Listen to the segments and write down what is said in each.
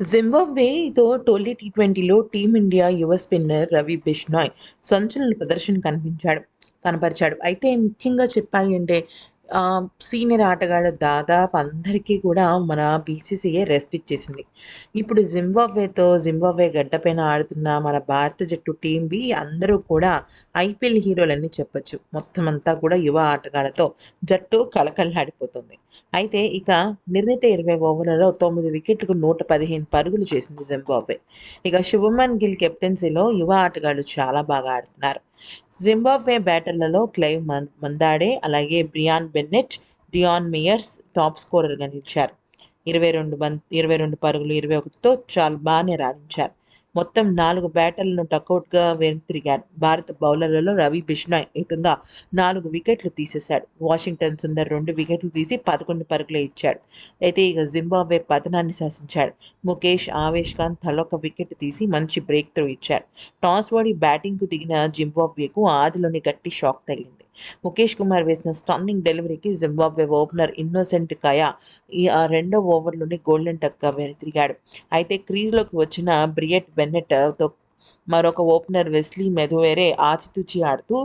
జింబాబ్వేతో టోలీ టీ ట్వంటీలో టీమిండియా యువ స్పిన్నర్ రవి బిష్నాయ్ సంచలన ప్రదర్శన కనిపించాడు కనపరిచాడు. అయితే ముఖ్యంగా చెప్పాలి అంటే సీనియర్ ఆటగాళ్ళు దాదాపు అందరికీ కూడా మన బీసీసీఏ రెస్ట్ ఇచ్చేసింది. ఇప్పుడు జింబాబ్వేతో జింబాబ్వే గడ్డపైన ఆడుతున్న మన భారత జట్టు టీం బి అందరూ కూడా ఐపీఎల్ హీరోలని చెప్పొచ్చు. మొత్తం అంతా కూడా యువ ఆటగాళ్ళతో జట్టు కలకల్లాడిపోతుంది అయితే ఇక నిర్ణీత ఇరవై ఓవర్లలో తొమ్మిది వికెట్లకు నూట పదిహేను పరుగులు చేసింది జింబాబ్వే. ఇక శుభమన్ గిల్ కెప్టెన్సీలో యువ ఆటగాళ్ళు చాలా బాగా ఆడుతున్నారు. జింబాబ్వే బ్యాటర్లలో క్లైవ్ మందాడే అలాగే Brian Bennett Dion Myers top స్కోరర్గా నిలిచారు ఇరవై రెండు బంద్ ఇరవై రెండు పరుగులు ఇరవై ఒకటితో చాలా బాగానే రాణించారు. మొత్తం నాలుగు బ్యాటర్లను టకౌట్గా వెనుతిరిగారు భారత బౌలర్లలో రవి బిష్నాయ్ ఏకంగా నాలుగు వికెట్లు తీసేశాడు. వాషింగ్టన్ సుందర్ రెండు వికెట్లు తీసి పదకొండు పరుగులే ఇచ్చాడు. అయితే ఇక జింబాబ్వే పతనాన్ని శాసించాడు. ముఖేష్ ఆవేష్ ఖాన్ తలొక వికెట్ తీసి మంచి బ్రేక్ త్రో ఇచ్చాడు. టాస్ ఓడి బ్యాటింగ్కు దిగిన జింబాబ్వేకు ఆదిలోని గట్టి షాక్ తగిలింది. ముఖేష్ కుమార్ వేసిన స్టన్నింగ్ డెలివరీకి జింబాబ్వే ఓపెనర్ ఇన్నోసెంట్ కయా ఈ రెండో ఓవర్లోనే గోల్డెన్ టక్గా వెనుతిరిగాడు. అయితే క్రీజ్లోకి వచ్చిన బ్రియట్ బెన్నెట్తో మరొక ఓపెనర్ వెస్లీ మెదువేరే ఆచితూచి ఆడుతూ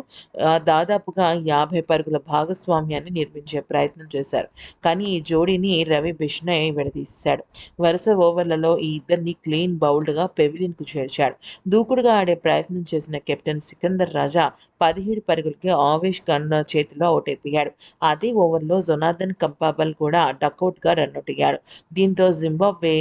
దాదాపుగా యాభై పరుగుల భాగస్వామ్యాన్ని నిర్మించే ప్రయత్నం చేశారు. కానీ ఈ జోడీని రవి బిష్ణయ్ విడదీశాడు. వరుస ఓవర్లలో ఈ ఇద్దరిని క్లీన్ బౌల్డ్గా పెవిలిన్కు చేర్చాడు. దూకుడుగా ఆడే ప్రయత్నం చేసిన కెప్టెన్ సికందర్ రాజా పదిహేడు పరుగులకి ఆవేష్ ఖాన్ చేతిలో అవుట్ అదే ఓవర్లో జొనాథన్ కంపాబల్ కూడా డకౌట్గా రన్అట్ అయ్యాడు. దీంతో జింబాబ్వే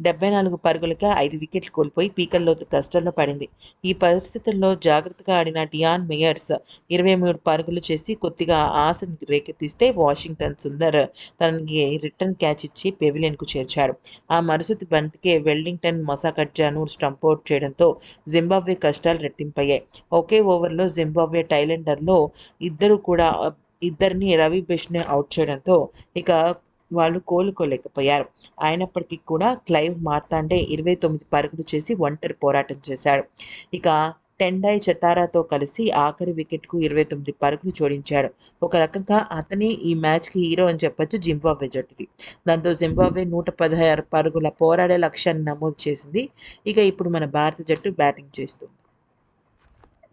డెబ్బై నాలుగు పరుగులకే ఐదు వికెట్లు కోల్పోయి పీకల్లోతు కష్టంలో పడింది. ఈ పరిస్థితుల్లో జాగ్రత్తగా ఆడిన డియాన్ మేయర్స్ ఇరవై మూడు పరుగులు చేసి కొద్దిగా ఆశను రేకెత్తిస్తే వాషింగ్టన్ సుందర్ తనకి రిటర్న్ క్యాచ్ ఇచ్చి పెవిలియన్కు చేర్చాడు. ఆ మరుసటి బంతికే వెల్లింగ్టన్ మొసాకడ్జాను స్టంప్ అవుట్ చేయడంతో జింబాబ్వే కష్టాలు రెట్టింపయ్యాయి. ఒకే ఓవర్లో జింబాబ్వే టైలెండర్లో ఇద్దరు కూడా ఇద్దరిని రవి బిష్నే అవుట్ చేయడంతో ఇక వాళ్ళు కోలుకోలేకపోయారు. అయినప్పటికీ కూడా క్లైవ్ మార్తాండే ఇరవై తొమ్మిది పరుగులు చేసి ఒంటరి పోరాటం చేశాడు. ఇక టెండాయ్ చతారాతో కలిసి ఆఖరి వికెట్కు ఇరవై తొమ్మిది పరుగులు జోడించాడు. ఒక రకంగా అతనే ఈ మ్యాచ్కి హీరో అని చెప్పొచ్చు జింబాబ్వే జట్టుకి దాంతో జింబాబ్వే నూట పదహారు పరుగుల పోరాడే లక్ష్యాన్ని నమోదు చేసింది. ఇక ఇప్పుడు మన భారత జట్టు బ్యాటింగ్ చేస్తుంది.